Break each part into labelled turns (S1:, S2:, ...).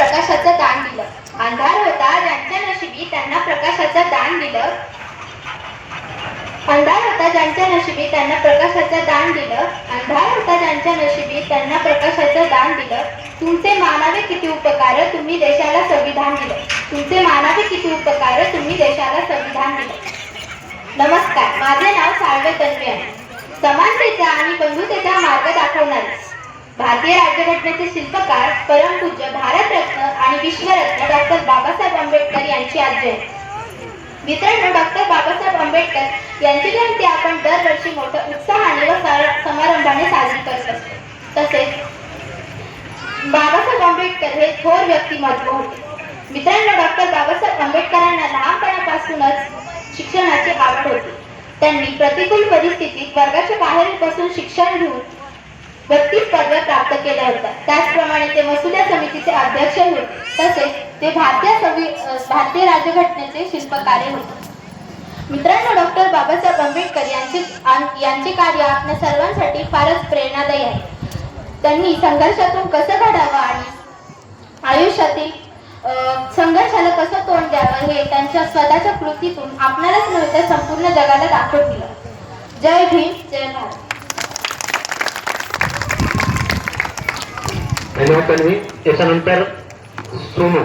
S1: प्रकाशाचं दान दिलं. अंधार होता ज्यांच्या नशिबी त्यांना प्रकाशाचं दान दिलं. अंधार होता ज्यांच्या नशिबी त्यांना प्रकाशाचं दान दिलं. अंधार होता ज्यांच्या नशिबी त्यांना प्रकाशाचं दान दिलं. तुमचे मानावे किती उपकार तुम्ही देशाला संविधान दिलं. तुमचे मानावे किती उपकार तुम्ही देशाला संविधान दिलं. नमस्कार माझे नाव साळवे तन्वी आहे. समानतेचा आणि बंधुतेचा मार्ग दाखवणार. भारतीय राज्यघटनेचे शिल्पकार परमपूज्य भारतरत्न आणि विश्वरत्न डॉक्टर बाबासाहेब आंबेडकर यांची आज जयंती. मित्रांनो डॉक्टर बाबासाहेब आंबेडकर यांची जयंती आपण दरवर्षी मोठ्या उत्साहाने व समारंभाने साजरी करत असतो. तसेच बाबासाहेब आंबेडकर हे थोर व्यक्तिमत्व होते. मित्रांनो डॉक्टर बाबासाहेब आंबेडकरांना लहानपणापासूनच शिक्षणाची आवड होती. त्यांनी प्रतिकूल परिस्थितीत वर्गाच्या बाहेर बसून शिक्षण घेऊन बत्तीस पदव्या प्राप्त केल्या होत्या. त्याचप्रमाणे ते वसुल्या समितीचे अध्यक्ष होते. तसेच ते भारतीय संवि भारतीय राज्यघटनेचे शिल्पकार होते. मित्रांनो डॉक्टर बाबासाहेब आंबेडकर यांचे यांचे कार्य आपल्या सर्वांसाठी फारच प्रेरणादायी आहे. त्यांनी संघर्षातून कसं घडावं आणि आयुष्यातील संघर्षाला कसं तोंड द्यावं हे त्यांच्या स्वतःच्या कृतीतून आपणालाच नव्हे तर संपूर्ण जगाला दाखवून दिलं. जय भीम जय भारत.
S2: धन्यवाद तन्वी त्याच्यानंतर सोनू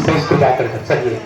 S2: संस्कृत व्याकरण चलिए